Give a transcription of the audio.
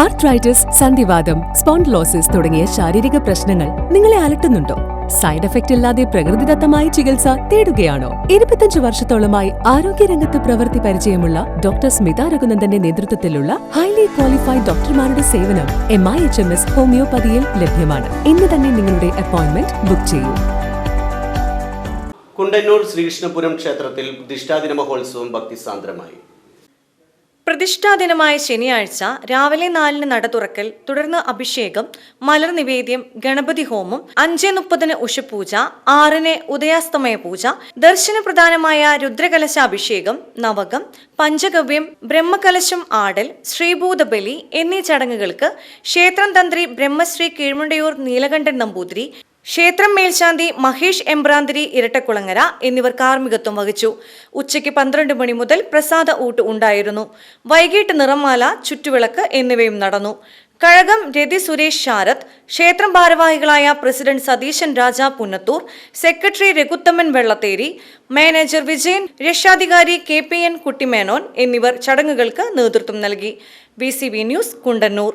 Arthritis സന്ധിവാദം spondylosis തുടങ്ങിയ ശാരീരിക പ്രശ്നങ്ങൾ നിങ്ങളെ അലട്ടുന്നുണ്ടോ? സൈഡ് എഫക്റ്റ് ഇല്ലാതെ പ്രകൃതിദത്തമായ ചികിത്സ തേടുകയാണോ? ഇരുപത്തഞ്ച് വർഷത്തോളമായി ആരോഗ്യരംഗത്ത് പ്രവൃത്തി പരിചയമുള്ള ഡോക്ടർ സ്മിത രഘുനന്ദന്റെ നേതൃത്വത്തിലുള്ള ഹൈലി ക്വാളിഫൈഡ് ഡോക്ടർമാരുടെ സേവനം M I H M S ഹോമിയോപ്പതിയിൽ ലഭ്യമാണ്. ഇന്ന് തന്നെ നിങ്ങളുടെ അപ്പോയിന്റ്മെന്റ് ബുക്ക് ചെയ്യൂ. കുണ്ടന്നൂർ ശ്രീകൃഷ്ണപുരം ക്ഷേത്രത്തിൽ പ്രതിഷ്ഠാദിന മഹോത്സവം ഭക്തിസാന്ദ്രമായി. പ്രതിഷ്ഠാദിനമായ ശനിയാഴ്ച രാവിലെ നാലിന് നട തുറക്കൽ തുടർന്ന് അഭിഷേകം മലർ നിവേദ്യം ഗണപതി ഹോമം അഞ്ച് മുപ്പതിന് ഉഷപൂജ ആറിന് ഉദയാസ്തമയ പൂജ ദർശന പ്രധാനമായ രുദ്രകലശാഭിഷേകം നവകം പഞ്ചഗവ്യം ബ്രഹ്മകലശം ആടൽ ശ്രീഭൂതബലി എന്നീ ചടങ്ങുകൾക്ക് ക്ഷേത്രം തന്ത്രി ബ്രഹ്മശ്രീ കീഴ്മുണ്ടയൂർ നീലകണ്ഠൻ നമ്പൂതിരി ക്ഷേത്രം മേൽശാന്തി മഹേഷ് എംബ്രാന്തിരി ഇരട്ടക്കുളങ്ങര എന്നിവർ കാർമ്മികത്വം വഹിച്ചു. ഉച്ചയ്ക്ക് പന്ത്രണ്ട് മണി മുതൽ പ്രസാദ ഊട്ട് ഉണ്ടായിരുന്നു. വൈകിട്ട് നിറമാല ചുറ്റുവിളക്ക് എന്നിവയും നടന്നു. കഴകം രതി സുരേഷ് ശാരദ് ക്ഷേത്രം ഭാരവാഹികളായ president Satheesan Raja Punnathur secretary Raghuthamman Vellatheri manager Vijayan രക്ഷാധികാരി കെ പി എൻ കുട്ടിമേനോൻ എന്നിവർ ചടങ്ങുകൾക്ക് നേതൃത്വം നൽകി. B news Kundannur.